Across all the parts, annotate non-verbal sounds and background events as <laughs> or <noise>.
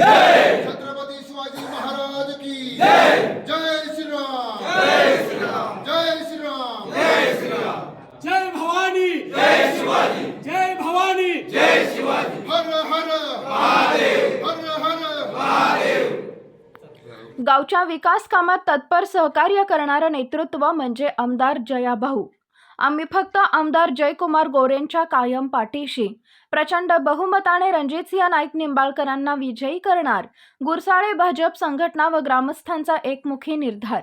छत्रपती शिवाजी महाराज की। जय। जय श्रीराम। जय श्रीराम। जय श्रीराम। जय भवानी। जय शिवाजी। जय भवानी। हर हर। महादेव। हर हर। गावच्या विकास कामात तत्पर सहकार्य करणारं नेतृत्व म्हणजे आमदार जयाभाऊ. आम्ही फक्त आमदार जयकुमार गोरेंच्या कायम पाठीशी प्रचंड बहुमताने रणजितसिंह नाईक निंबाळकरांना विजयी करणार. गुरसाळे भाजप संघटना व ग्रामस्थांचा एकमुखी निर्धार.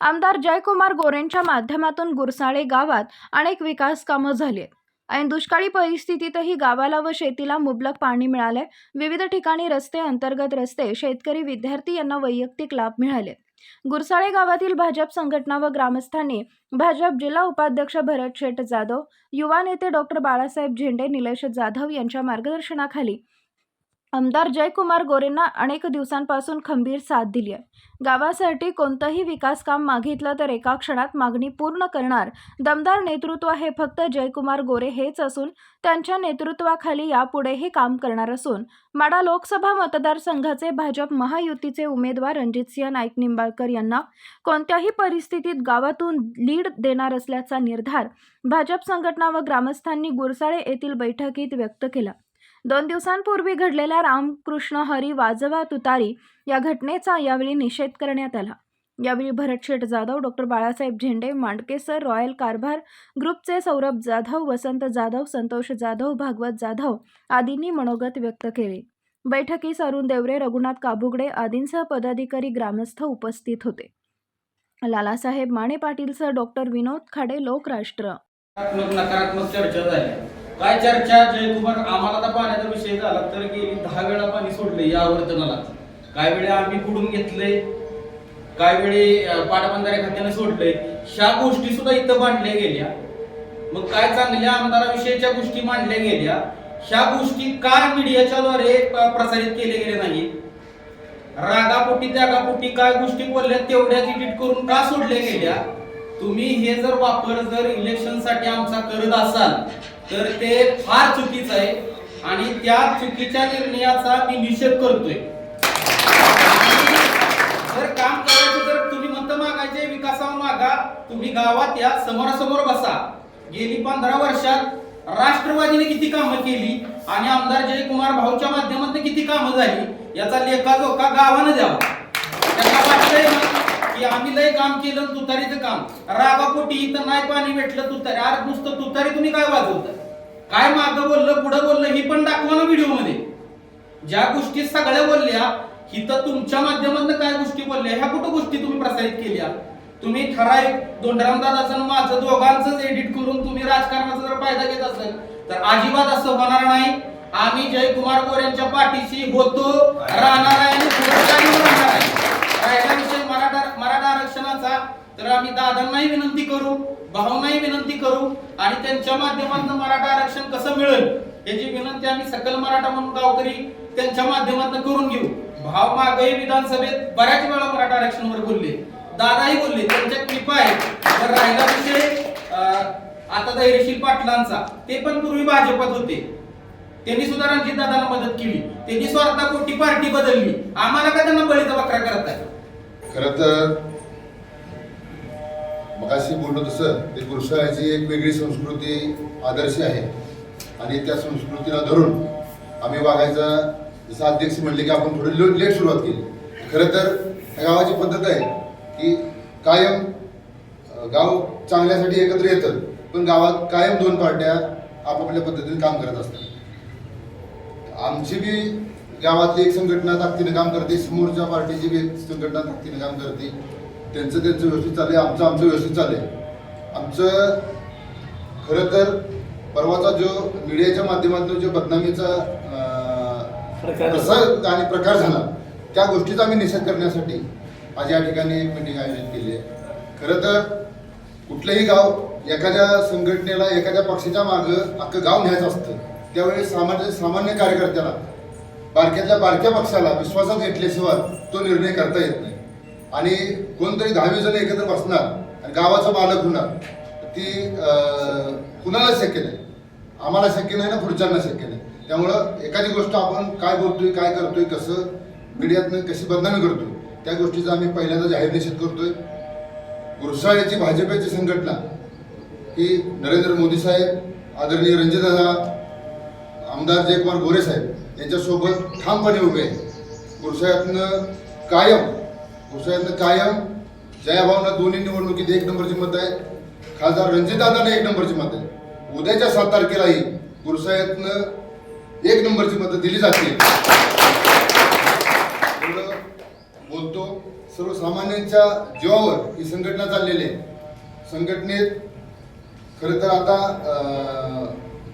आमदार जयकुमार गोरेंच्या माध्यमातून गुरसाळे गावात अनेक विकास कामं झाली आहेत. ऐन दुष्काळी परिस्थितीतही गावाला व शेतीला मुबलक पाणी मिळाले विविध ठिकाणी रस्ते अंतर्गत रस्ते शेतकरी विद्यार्थी यांना वैयक्तिक लाभ मिळाले गुरसाळे गावातील भाजप संघटना व ग्रामस्थांनी भाजप जिल्हा उपाध्यक्ष भरत शेठ जाधव युवा नेते डॉक्टर बाळासाहेब झेंडे निलेश जाधव यांच्या मार्गदर्शनाखाली आमदार जयकुमार गोरेंना अनेक दिवसांपासून खंबीर साथ दिली आहे. गावासाठी कोणतंही विकास काम मागितलं तर एका क्षणात मागणी पूर्ण करणार दमदार नेतृत्व हे फक्त जयकुमार गोरे हेच असून त्यांच्या नेतृत्वाखाली यापुढेही काम करणार असून माडा लोकसभा मतदारसंघाचे भाजप महायुतीचे उमेदवार रणजितसिंह नाईक निंबाळकर यांना कोणत्याही परिस्थितीत गावातून लीड देणार असल्याचा निर्धार भाजप संघटना व ग्रामस्थांनी गुरसाळे येथील बैठकीत व्यक्त केला. दोन दिवसांपूर्वी घडलेल्या रामकृष्ण हरी वाजवा तुतारी या घटनेचा यावेळी निषेध करण्यात आला. यावेळी भरतशेठ जाधव डॉक्टर बाळासाहेब झेंडे मांडकेसर रॉयल कारभार ग्रुपचे सौरभ जाधव वसंत जाधव संतोष जाधव भागवत जाधव आदींनी मनोगत व्यक्त केले. बैठकीस अरुण देवरे रघुनाथ काबुगडे आदींसह पदाधिकारी ग्रामस्थ उपस्थित होते. लालासाहेब माने पाटीलसह डॉक्टर विनोद खाडे लोकराष्ट्र. नकारात्मक चर्चा झाली. काय चर्चा? जयकुमार आम्हाला तर पाण्याचा विषय झाला तर गेली दहा वेळा पाणी सोडले या आवर्तनाला. काय वेळा आम्ही कुडून घेतले? काय वेळी पाटबंधारे खात्याने सोडले? ह्या गोष्टी सुद्धा इथं मांडल्या गेल्या. मग काय चांगल्या आमदाराविषयीच्या गोष्टी मांडल्या गेल्या? ह्या गोष्टी का मीडियाच्या द्वारे प्रसारित केले गेले नाही रागापोटी त्यागापोटी काय गोष्टी बोलल्या तेवढ्याच एडिट करून का सोडल्या गेल्या? तुम्ही हे जर वापर जर इलेक्शनसाठी आमचा करत असाल तर ते फार चुकीचं आहे. आणि त्या चुकीच्या निर्णयाचा मी निषेध करतोय. जर काम करायचं जर तुम्ही मत मागायचे विकासावर मागा. तुम्ही गावात या समोरासमोर बसा. गेली पंधरा वर्षात राष्ट्रवादीने किती कामं केली आणि आमदार जयकुमार भाऊच्या माध्यमातून किती कामं झाली याचा लेखाजोखा गावानं द्यावा. त्यांना वाटतंय की आम्ही लय काम केलं तुतारीचं काम. रागापोटी इथं नाही पाणी भेटलं तुतारी. अरे नुसतं तुतारी तुम्ही काय वाजवता? काय मागं बोललं पुढं बोललं ही पण दाखवा ना व्हिडिओमध्ये ज्या गोष्टी सगळ्या बोलल्या हिथं तुमच्या माध्यमातून काय गोष्टी बोलल्या ह्या कुठं गोष्टी तुम्ही प्रसारित केल्या? तुम्ही ठराविक दोंडराम दादाचं आणि माझं दोघांचंच एडिट करून तुम्ही राजकारणाचा जर फायदा घेत असेल तर अजिबात असं होणार नाही. आम्ही जयकुमार गोरेंच्या पाठीशी होतो राहणार आहे आणि राहणार आहे? राहिला विषय मराठा मराठा आरक्षणाचा तर आम्ही दादांनाही विनंती करू. भाऊंनाही विनंती करू आणि त्यांच्या माध्यमातून मराठा आरक्षण कसं मिळेल याची विनंती आम्ही सकल मराठा म्हणून गावकरी त्यांच्या माध्यमातून करून घेऊ. भाव मागही विधानसभेत बऱ्याच वेळा मराठा आरक्षणावर बोलले. दादाही बोलले त्यांच्या कृपा आहे. तर राहिला विषय आता धैर्यशील पाटलांचा. ते पण पूर्वी भाजपात होते. त्यांनी सुद्धा रणजित दादाला मदत केली. त्यांनी स्वार्थापोटी पार्टी बदलली. आम्हाला का त्यांना बळीचा बकरा करत आहे खरं तर मगाशी बोललो तसं ते गुरुसाळ्याची एक वेगळी संस्कृती आदर्श आहे. आणि त्या संस्कृतीला धरून आम्ही वागायचा जसं अध्यक्ष म्हणले की आपण थोडी लो- लेट सुरुवात केली. खरं तर ह्या गावाची पद्धत आहे की कायम गाव चांगल्यासाठी एकत्र येतं पण गावात कायम दोन पार्ट्या आपापल्या पद्धतीने काम करत असतात. आमची बी गावातली एक संघटना ताकदीने काम करते समोरच्या पार्टीची बी एक संघटना ताकदीने काम करते. त्यांचं त्यांचं व्यवस्थित चाललंय आमचं आमचं व्यवस्थित चाललंय. आमचं खरं तर परवाचा जो मीडियाच्या माध्यमातून जो बदनामीचा तसा आणि प्रकार झाला त्या गोष्टीचा आम्ही निषेध करण्यासाठी आज या ठिकाणी एक मिटिंग आयोजित केली आहे. खरं तर कुठलंही गाव एखाद्या संघटनेला एखाद्या पक्षाच्या मागं अख्खं गाव न्यायचं असतं त्यावेळी सामान्य सामान्य कार्यकर्त्याला बारक्यातल्या बारक्या पक्षाला विश्वासात घेतल्याशिवाय तो निर्णय करता येत नाही. आणि कोणतरी दहावी जण एकत्र बसणार आणि गावाचा बालक होणार ती कुणाला शक्य नाही. आम्हाला शक्य नाही ना पुढच्यांना शक्य नाही. त्यामुळं एखादी गोष्ट आपण काय बोलतोय काय करतोय कसं मीडियातनं कशी बदनामी करतोय त्या गोष्टीचा आम्ही पहिल्यांदा जाहीर निषेध करतोय. गुरसाळ्याची भाजपची संघटना ही नरेंद्र मोदी साहेब आदरणीय रणजितदादा आमदार जयकुमार गोरे साहेब यांच्यासोबत ठामपणे उभे आहे. गुरसाळ्यातनं कायम गुरसाळ्यातनं कायम जयाभावना दोन्ही निवडणुकीत एक नंबरची मत आहे. खासदार रणजितदादांना एक नंबरची मत आहे. उद्याच्या सात तारखेलाही गुरसाळ्यातनं एक नंबरची मतं दिली जाते बोलतो. सर्वसामान्यांच्या जीवावर ही संघटना चाललेली आहे. संघटनेत खरं तर आता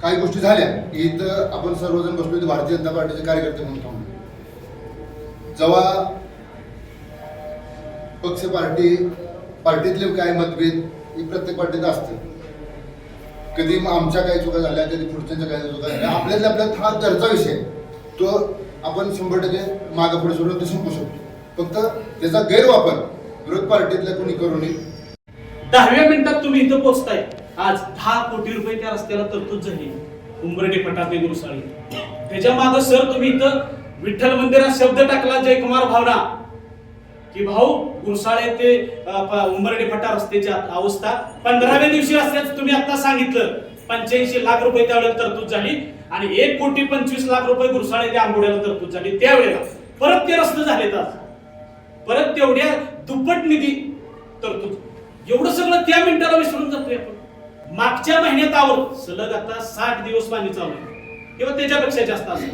काही गोष्टी झाल्या. की इथं आपण सर्वजण बसलो भारतीय जनता पार्टीचे कार्यकर्ते म्हणून थांबलो. जेव्हा पक्ष पार्टी पार्टीतले काय मतभेद हे प्रत्येक पार्टीत असते. कधी मग आमच्या काही चुका झाल्या कधी पुढच्यांच्या काही चुका झाल्या. आपल्यातल्या आपल्यात हा घरचा विषय तो आपण शंभर टक्के मागं पुढे सोडून ते संपू शकतो. फक्त त्याचा गैरवापर विरोध पार्टीतल्या कोणी करू नये. दहाव्या मिनिटात तुम्ही इथं पोहोचताय. आज दहा कोटी रुपये त्या रस्त्याला तरतूद झाली. उंबरडे फटाके गुरुसाळी. त्याच्यामागे सर तुम्ही इथं विठ्ठल मंदिरात शब्द टाकला जयकुमार भावना. की भाऊ गुरसाळे ते उंबरडे फटा रस्त्याची अवस्था पंधराव्या दिवशी रस्त्याचं तुम्ही आता सांगितलं. पंच्याऐंशी लाख रुपये त्यावेळेला तरतूद झाली आणि एक कोटी पंचवीस लाख रुपये गुरसाळे ते आंबोड्याला तरतूद झाली त्यावेळेला. परत ते रस्ते झालेत आज. परत तेवढ्या दुप्पट निधी तरतूद. एवढं सगळं त्या मिनिटाला विसरून जातोय आपण. मागच्या महिन्यात आवर सलग आता साठ दिवस पाणी चालू आहे. किंवा त्याच्यापेक्षा जास्त असेल.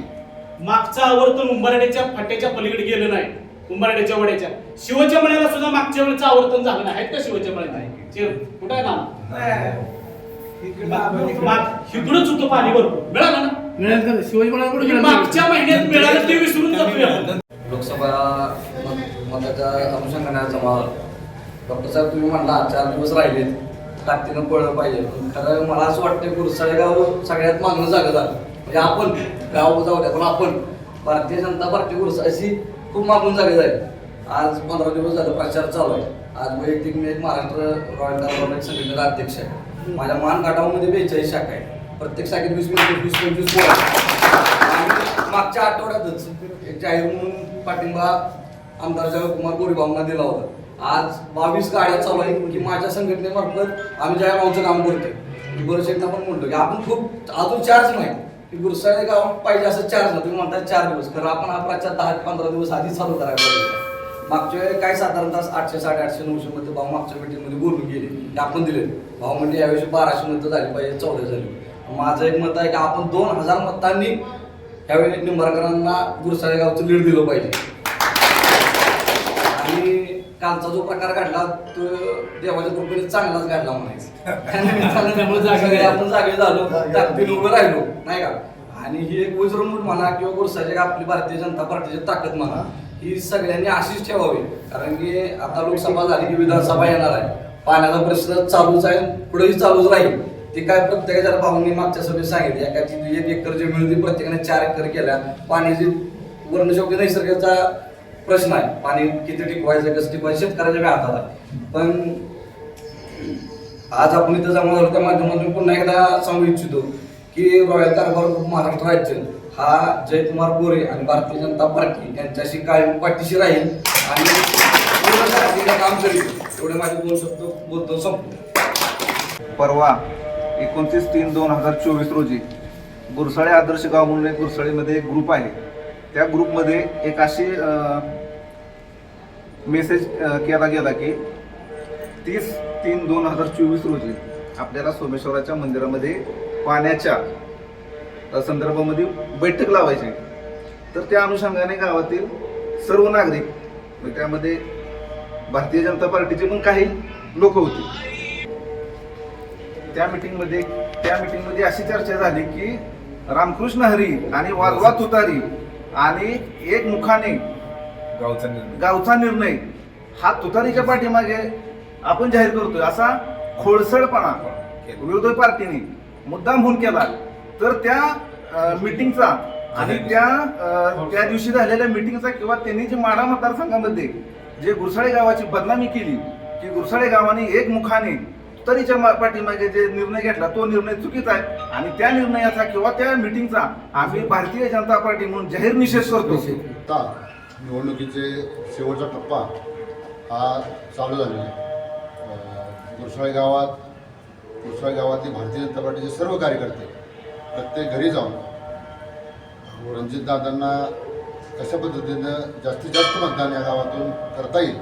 मागचा आवर्तन उंबरड्याच्या फाट्याच्या पलीकडे गेलं नाही. उंबरड्याच्या वड्याच्या शिवच्या मळ्याला सुद्धा मागच्या वेळेचं आवर्तन झालं नाही. आहेत का शिवच्या मळ्यात? चिर कुठं आहे ना पाणी भरपूर. मिळालं ना? मागच्या महिन्यात मिळालं ते विसरून जातोय आपण लोकसभा मत- मताच्या अनुषंगाने आज जमा डॉक्टर साहेब तुम्ही म्हणला चार दिवस राहिले ताकदीनं पळलं पाहिजे. खरं मला असं वाटतं गुरुसाळे गाव सगळ्यात मागणं जागा झालं. म्हणजे आपण गाव जाऊ द्या पण आपण भारतीय जनता पार्टी गुरुसाळ्याशी खूप मागून जागे जाईल आज पंधरा दिवस झालं प्रचार चालू आहे. आज वैयक्तिक मी एक महाराष्ट्र रॉयल गव्हर्नमेंट संघटनेचा अध्यक्ष आहे. माझ्या मान गाठामध्ये बेचाळीस शाखा आहे प्रत्येक शाखेत वीस पंचवीस वीस पंचवीस पोरं आणि मागच्या आठवड्यातच एक जाहीर म्हणून पाठिंबा आमदार जयकुमार गोरेबाबूंना दिला होता. आज बावीस गाड्या चालू आहेत की माझ्या संघटनेमार्फत आम्ही जयभाऊचं काम करतोय. बरेच एकदा पण म्हणतो की आपण खूप अजून चार्ज नाही. की गुरसाळे गाव पाहिजे असं चार्ज नाही तुम्ही म्हणता चार दिवस खरं आपण हा प्रचार दहा ते पंधरा दिवस आधी चालू करायला पाहिजे मागच्या वेळी काय साधारणतः आठशे साडेआठशे नऊशे मध्ये भाऊ मागच्या मीटिंगमध्ये बोलून गेले. ते आपण दिले. भाऊ म्हणजे यावेळी बाराशे मध्ये झाली पाहिजे चौदा झाली. माझं एक मत आहे की आपण दोन हजार मतांनी यावेळी निंबाळकरांना गुरसाळे गावचं लीड दिलं पाहिजे. आणि कालचा जो प्रकार घडला तो देवाच्या कृपेने चांगलाच घडला म्हणायचं. <laughs> आपण जागे झालो उभं राहिलो नाही का? आणि ही एक विजृंभूट म्हणा किंवा गुरसाची आपली भारतीय जनता पार्टीची ताकद म्हणा ही सगळ्यांनी अशीच ठेवावी. कारण की आता लोकसभा झाली की विधानसभा येणार आहे. पाण्याचा प्रश्न चालूच आहे पुढेही चालूच राहील. ते काय प्रत्येकाच्या भाऊंनी मागच्या सभेत सांगितले. एकाची एक एकर जमीन होती प्रत्येकाने चार एकर केल्या. पाण्याची वर्णशोग्य नैसर्गाचा प्रश्न आहे. पाणी किती टिकवायचं कसं टिकवायचं शेतकऱ्याच्या काय हातात आहे पण आज आपण इथं जमा झालो त्या माध्यमातून पुन्हा एकदा सांगू इच्छितो की रॉयल दरबार महाराष्ट्र राज्य हा जयकुमार गोरे आणि भारतीय जनता पार्टी यांच्याशी कायम पाठीशी राहील आणि पूर्ण काम करेल. एवढे माझे बोलू शकतो बोलतो संपतो. परवा एकोणतीस तीन दोन हजार चोवीस रोजी गुरसाळे आदर्श गाव म्हणून एक गुरसाळेमध्ये एक ग्रुप आहे. त्या ग्रुपमध्ये एक अशी मेसेज केला गेला की तीस तीन दोन हजार चोवीस रोजी आपल्याला सोमेश्वराच्या मंदिरामध्ये पाण्याच्या संदर्भामध्ये बैठक लावायची. तर त्या अनुषंगाने गावातील सर्व नागरिक त्यामध्ये भारतीय जनता पार्टीचे पण काही लोक होते. त्या मीटिंगमध्ये त्या मीटिंगमध्ये अशी चर्चा झाली की रामकृष्ण हरी आणि वाजवा तुतारी आणि एक मुखाने गावचा निर्णय. गावचा निर्णय हा तुतारीच्या पाठीमागे आपण जाहीर करतोय. असा खोडसळपणा विरोधी पार्टीने मुद्दाम होऊन केला तर त्या मिटिंगचा आणि त्या अ, त्या दिवशी झालेल्या मिटिंगचा किंवा त्यांनी जे माडा मतदारसंघामध्ये जे गुरसाळे गावाची बदनामी केली की गुरसाळे गावाने एक मुखाने तुतारीच्या मा- पाठीमागे जे निर्णय घेतला तो निर्णय चुकीचा आहे. आणि त्या निर्णयाचा किंवा त्या मिटिंगचा आम्ही भारतीय जनता पार्टी म्हणून जाहीर निषेध करतो. आता निवडणुकीचे शेवटचा टप्पा हा चालू झालेला आहे. अं, गुरसाळे गावात गुरसाळे गावातील भारतीय जनता पार्टीचे सर्व कार्यकर्ते प्रत्येक घरी जाऊन रणजितदादांना कशा पद्धतीनं जास्तीत जास्त मतदान या गावातून करता येईल?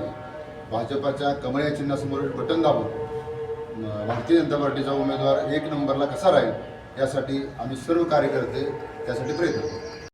भाजपाच्या कमळ्या चिन्हासमोर बटन दाबून भारतीय जनता पार्टीचा उमेदवार एक नंबरला कसा राहील? यासाठी आम्ही सर्व कार्यकर्ते त्यासाठी प्रयत्न करू